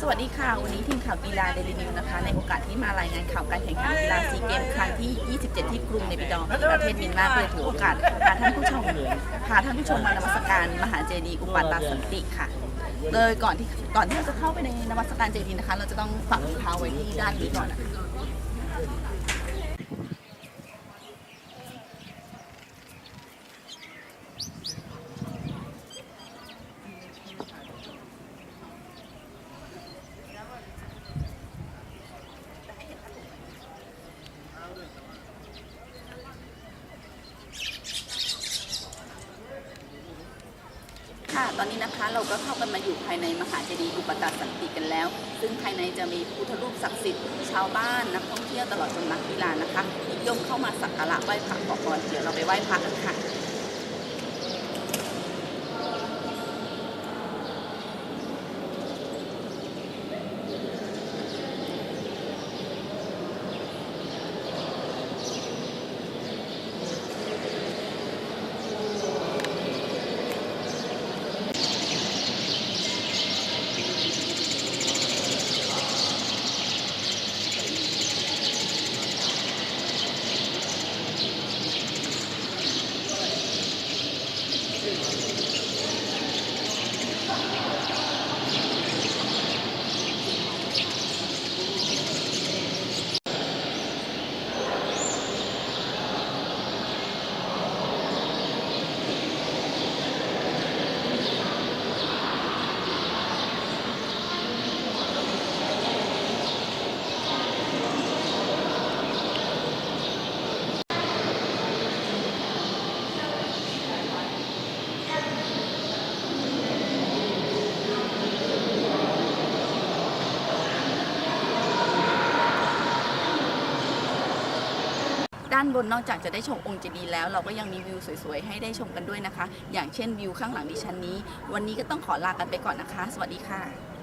สวัสดีค่ะ วันนี้ทีมข่าวกีฬาเดลินิวนะคะ ในโอกาสที่มารายงานข่าวการแข่งขันกีฬาซีเกมครั้งที่ 27 ที่กรุงเนปิดอประเทศเมียนมาเพื่อถือโอกาสพาท่านผู้ชมพาท่านผู้ชมมานมัสการมหาเจดีย์อุปาตาสันติค่ะเลยก่อนที่ก่อนที่เราจะเข้าไปในนมัสการเจดีย์นะคะ เราจะต้องฝังรองเท้าไว้ที่ด้านนี้ก่อนนะคะ ค่ะตอนนี้นะคะเราก็เข้ากันมาอยู่ภายในมหาเจดีย์อุปตาสันติกันแล้ว ซึ่งภายในจะมีพุทธรูปศักดิ์สิทธิ์ชาวบ้านนักท่องเที่ยวตลอดจนนักกีฬานะคะนิยมเข้ามาสักการะไหว้พระขอพรเดี๋ยวเราไปไหว้พระกันค่ะ ด้านบนนอกจากจะได้ชมองค์เจดีย์แล้ว เราก็ยังมีวิวสวยๆ ให้ได้ชมกันด้วยนะคะ อย่างเช่นวิวข้างหลังดิฉันนี้ วันนี้ก็ต้องขอลากันไปก่อนนะคะ สวัสดีค่ะ